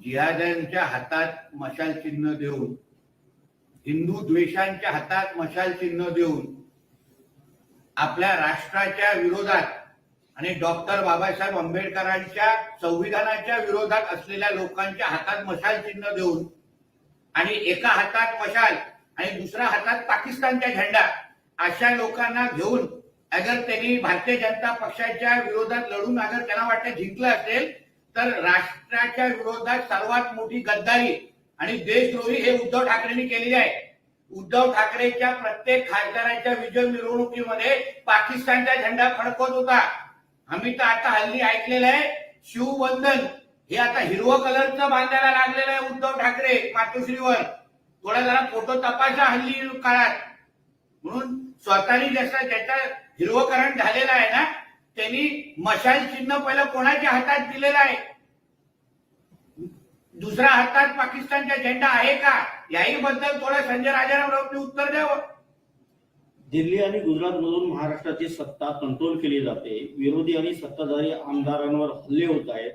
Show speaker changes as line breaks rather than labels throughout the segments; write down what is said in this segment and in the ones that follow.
जिहाद्यांच्या हातात मशाल चिन्ह देऊन हिंदू द्वेषांच्या हातात मशाल चिन्ह देऊन आपल्या राष्ट्राच्या विरोधात आणि डॉक्टर बाबासाहेब आंबेडकरांच्या संविधानाच्या विरोधात असलेल्या लोकांच्या हातात मशाल चिन्ह देऊन आणि एका हातात मशाल आणि दुसऱ्या हातात पाकिस्तानचा झेंडा अशा लोकांना घेऊन अगर त्यांनी भारतीय जनता पक्षाच्या विरोधात लढून अगर त्यांना वाटतं जिंकलं असेल तर राष्ट्राच्या विरोधात सर्वात मोठी गद्दारी आणि देशद्रोही हे उद्धव ठाकरेंनी केलेली आहे. उद्धव ठाकरेच्या प्रत्येक खासदाराच्या विजय मिरवणुकीमध्ये पाकिस्तानचा झेंडा फडकवत होता. आम्ही तर आता हल्ली ऐकलेलं आहे शिवबंधन हे आता हिरवं कलरचं बांधायला लागलेलं आहे उद्धव ठाकरे मातोश्रीवर थोडा जरा फोटो तपासा हल्ली काळात. म्हणून स्वतःनी जसं त्याचं हिरवकरण झालेलं आहे ना त्यांनी मशाल चिन्ह पहिलं कोणाच्या हातात दिलेलं आहे? दुसऱ्या हातात पाकिस्तानचा झेंडा आहे का? याही बद्दल थोडं संजय राजाराम राऊतनी उत्तर द्यावं.
दिल्ली आणि गुजरात मधून महाराष्ट्राची सत्ता कंट्रोल केली जाते. विरोधी आणि सत्ताधारी आमदारांवर हल्ले होत आहेत.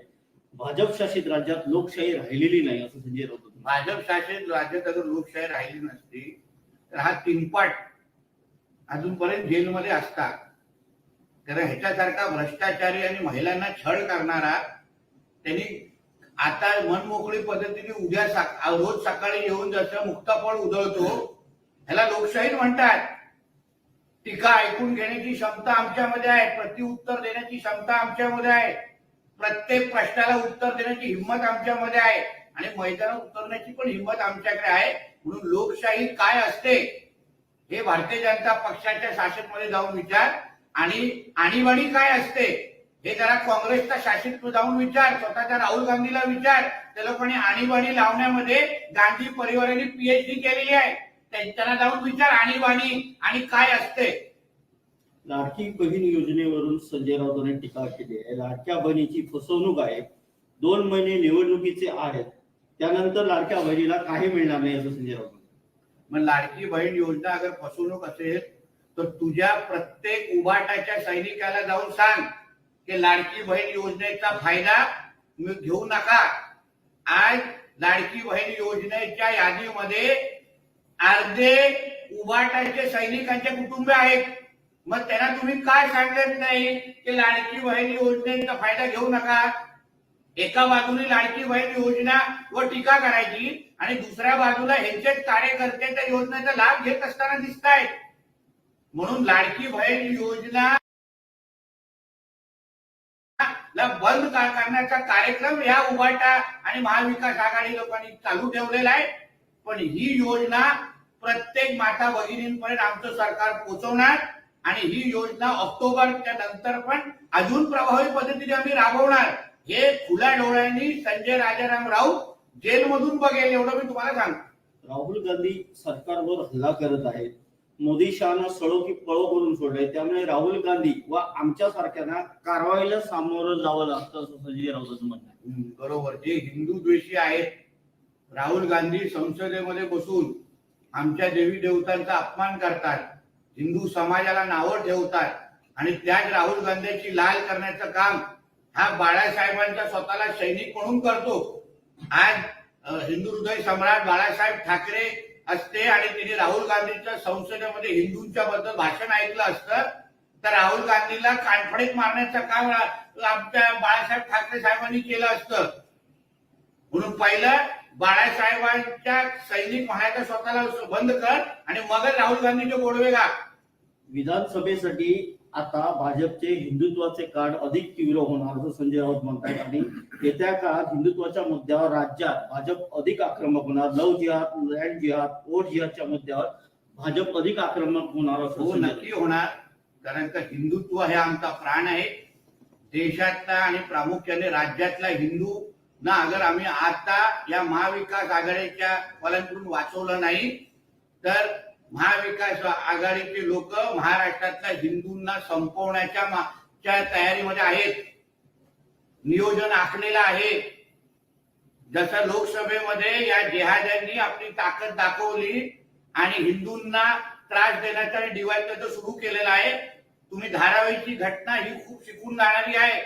भाजप शासित राज्यात लोकशाही राहिलेली नाही असं संजय राऊत.
भाजप शासित राज्यात अगर लोकशाही राहिली नसती तर हा तीनपाट अजूनपर्यंत जेलमध्ये असता कारण ह्याच्यासारखा भ्रष्टाचारी आणि महिलांना छळ करणारा त्यांनी आता मनमोकळी पद्धतीने उद्या सा- रोज सकाळी येऊन जसं मुक्ताफळ उधळतो ह्याला लोकशाही म्हणतात. टीका ऐकून घेण्याची क्षमता आमच्यामध्ये आहे. प्रतिउत्तर देण्याची क्षमता आमच्यामध्ये आहे. प्रत्येक प्रश्नाला उत्तर देण्याची हिंमत आमच्यामध्ये आहे. आणि मैदानात उतरण्याची पण हिंमत आमच्याकडे आहे. म्हणून लोकशाही काय असते हे भारतीय जनता पक्षाच्या शासनमध्ये जाऊन विचार. आणि आणीबाणी काय असते? हे जरा काँग्रेसच्या शासित जाऊन विचार स्वतःच्या राहुल गांधीला विचार. त्या लोकांनी आणीबाणी लावण्यामध्ये गांधी परिवाराने पीएचडी केलेली आहे. त्यांना जाऊन विचार आणीबाणी आणि काय असते?
लाडकी बहीण योजनेवरून संजय राऊतांनी टीका केली आहे. लाडक्या बहिणीची फसवणूक आहे. दोन महिने निवडणुकीचे आहेत. त्यानंतर लाडक्या बहिणीला काही मिळणार नाही असं संजय राऊत.
मग लाडकी बहीण योजना अगर फसवणूक असेल तर तुझ्या प्रत्येक उभाटाच्या सैनिकाला जाऊन सांग की लाडकी बहीण योजनेचा फायदा मी घेऊ नका. आज लाडकी बहीण योजनेच्या यादीमध्ये अर्धे उभाटाचे सैनिकांचे कुटुंब आहेत. मग त्यांना तुम्ही काय सांगत नाही की लाडकी बहीण योजनेचा फायदा घेऊ नका? एका बाजूने लाडकी बहीण योजना व टीका करायची आणि दुसऱ्या बाजूला ह्यांचेच कार्यकर्ते त्या योजनेचा लाभ घेत असताना दिसत आहेत म्हणून लाडकी बहीण योजना ला बंद करण्याचा कार्यक्रम या उभाटा आणि महाविकास आघाडी लोकांनी चालू ठेवलेला आहे. पण ही योजना प्रत्येक माता भगिनींपर्यंत आमचं सरकार पोहोचवणार आणि ही योजना ऑक्टोबरच्या नंतर पण अजून प्रभावी पद्धतीने आम्ही राबवणार. हे खुल्या डोळ्यांनी संजय राजाराम राऊत जेलमधून बघेल एवढं मी तुम्हाला सांगतो.
राहुल गांधी सरकारवर हल्ला करत आहेत. मोदी शहानं सळो की पळो करून सोडलंय. त्यामुळे राहुल गांधी व आमच्या सारख्यांना कारवाईला सामोरं जावं लागतं असं संजय राऊतांचं म्हणणं आहे.
बरोबर. जे हिंदू द्वेषी आहेत राहुल गांधी संसदेमध्ये बसून आमच्या देवी देवतांचा अपमान करतात हिंदू समाजाला नावं ठेवतात आणि त्याच राहुल गांधीची लाल करण्याचं काम हा बाळासाहेबांचा स्वतःला सैनिक म्हणून करतो. आज हिंदू हृदय सम्राट बाळासाहेब ठाकरे असते आणि तिने राहुल गांधीच्या संसदेमध्ये हिंदूंच्या बद्दल भाषण ऐकलं असतं तर राहुल गांधीला कानफडीत मारण्याचं काम आमच्या बाळासाहेब ठाकरे साहेबांनी केलं असतं. म्हणून पहिलं बाळासाहेबांच्या सैनिक म्हणायचं स्वतःला बंद कर आणि मगच राहुल गांधीचे गोडवे गा
विधानसभेसाठी आता भाजपचे हिंदुत्वाचे कार्ड अधिक तीव्र होणार असं संजय राऊत म्हणतात आणि येत्या काळात हिंदुत्वाच्या मुद्द्यावर राज्यात भाजप अधिक आक्रमक होणार. लव जिहाद लँड जिहाद ओट जिहादच्या मुद्द्यावर भाजप अधिक आक्रमक होणार असं
हो नक्की होणार. कारण का हिंदुत्व हे आमचा प्राण आहे. देशातला आणि प्रामुख्याने राज्यातला हिंदू ना अगर आम्ही आता या महाविकास आघाडीच्या वाल्यांकडून वाचवलं नाही तर महाविकास आघाडीचे लोक महाराष्ट्रातल्या हिंदूंना संपवण्याच्या तयारीमध्ये आहेत. नियोजन आखलेलं आहे. जसं लोकसभेमध्ये या जेहाद्यांनी आपली ताकद दाखवली आणि हिंदूंना त्रास देण्याचा डिवाइड सुरू केलेलं आहे. तुम्ही धारावीची घटना ही खूप शिकून जाणारी आहे.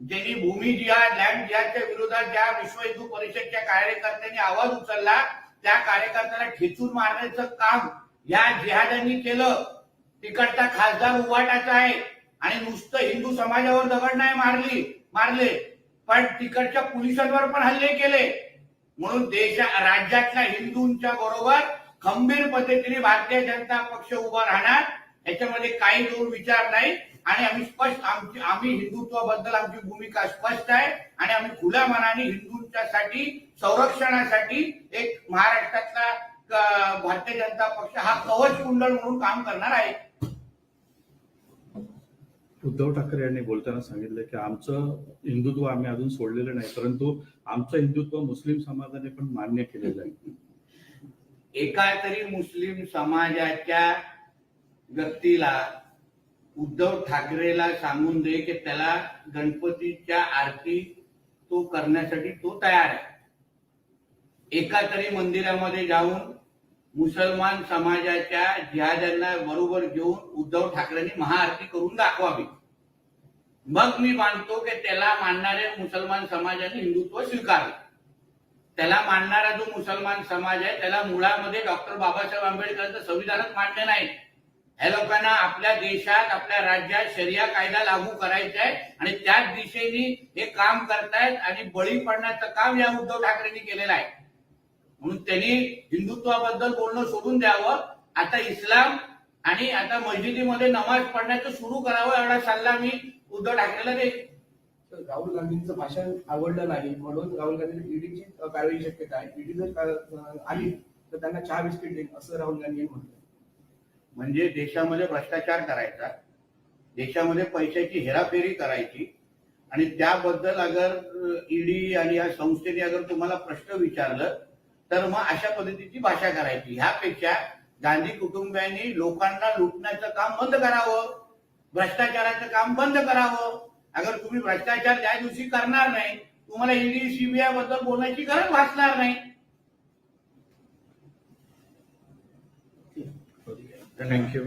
ज्यांनी भूमी जिहाद लँड जिहादच्या विरोधात ज्या विश्व हिंदू परिषदच्या कार्यकर्त्यांनी आवाज उचलला त्या कार्यकर्त्याला ठेचून मारण्याचं काम या जिहादांनी केलं. तिकडचा खासदार उवाटाचा आहे. आणि नुसतं हिंदू समाजावर दगड नाही मारली मारले. पण तिकडच्या पोलिसांवर पण हल्ले केले. म्हणून देशा राज्यातल्या हिंदूंच्या बरोबर खंबीर पद्धतीने भारतीय जनता पक्ष उभा राहणार. याच्यामध्ये काही दूर विचार नाही. आणि आम्ही स्पष्ट आमची आम्ही हिंदुत्वाबद्दल आमची भूमिका स्पष्ट आहे. आणि आम्ही खुल्या मनाने हिंदूंच्यासाठी संरक्षणासाठी एक महाराष्ट्रातला भारतीय जनता पक्ष हा कवच कुंडल म्हणून काम करणार आहे?
उद्धव ठाकरे यांनी बोलताना सांगितलं की आमचं हिंदुत्व आम्ही अजून सोडलेलं नाही परंतु आमचं हिंदुत्व मुस्लिम समाजाने पण मान्य केलेलं आहे.
एका तरी मुस्लिम समाजाच्या व्यक्तीला उद्धव ठाकरेला सांगून दे की त्याला गणपतीच्या आरती तो करण्यासाठी तो तयार आहे. एका तरी मंदिरामध्ये जाऊन मुसलमान समाजाच्या जिहाद्यांना बरोबर घेऊन उद्धव ठाकरेंनी महाआरती करून दाखवावी. मग मी मानतो की त्याला मानणारे मुसलमान समाजाने हिंदुत्व स्वीकारले त्याला मानणारा जो मुसलमान समाज आहे त्याला मुळामध्ये डॉक्टर बाबासाहेब आंबेडकरचं संविधानच मान्य नाही. ह्या लोकांना आपल्या देशात आपल्या राज्यात शरिया कायदा लागू करायचा आहे आणि त्याच दिशेने हे काम करतायत आणि बळी पडण्याचं काम या उद्धव ठाकरेंनी केलेलं आहे. म्हणून त्यांनी हिंदुत्वाबद्दल बोलणं सोडून द्यावं. आता इस्लाम आणि आता मस्जिदीमध्ये नमाज पडण्याचं सुरू करावं एवढा सल्ला मी उद्धव ठाकरेला देईन.
राहुल गांधींचं भाषण आवडलं नाही. म्हणून राहुल गांधी ईडीची कारवाई शक्यता आहे. ईडी जर आली तर त्यांना चहा बिस्किट देईल असं राहुल गांधी म्हटलं.
म्हणजे देशामध्ये भ्रष्टाचार करायचा देशामध्ये पैशाची हेराफेरी करायची आणि त्याबद्दल अगर ईडी आणि या संस्थेने अगर तुम्हाला प्रश्न विचारलं तर मग अशा पद्धतीची भाषा करायची. ह्यापेक्षा गांधी कुटुंबियांनी लोकांना लुटण्याचं काम बंद करावं. भ्रष्टाचाराचं काम बंद करावं. अगर तुम्ही भ्रष्टाचार ज्या दिवशी करणार नाही तुम्हाला ईडी सीबीआयबद्दल बोलण्याची गरज भासणार नाही.
थँक्यू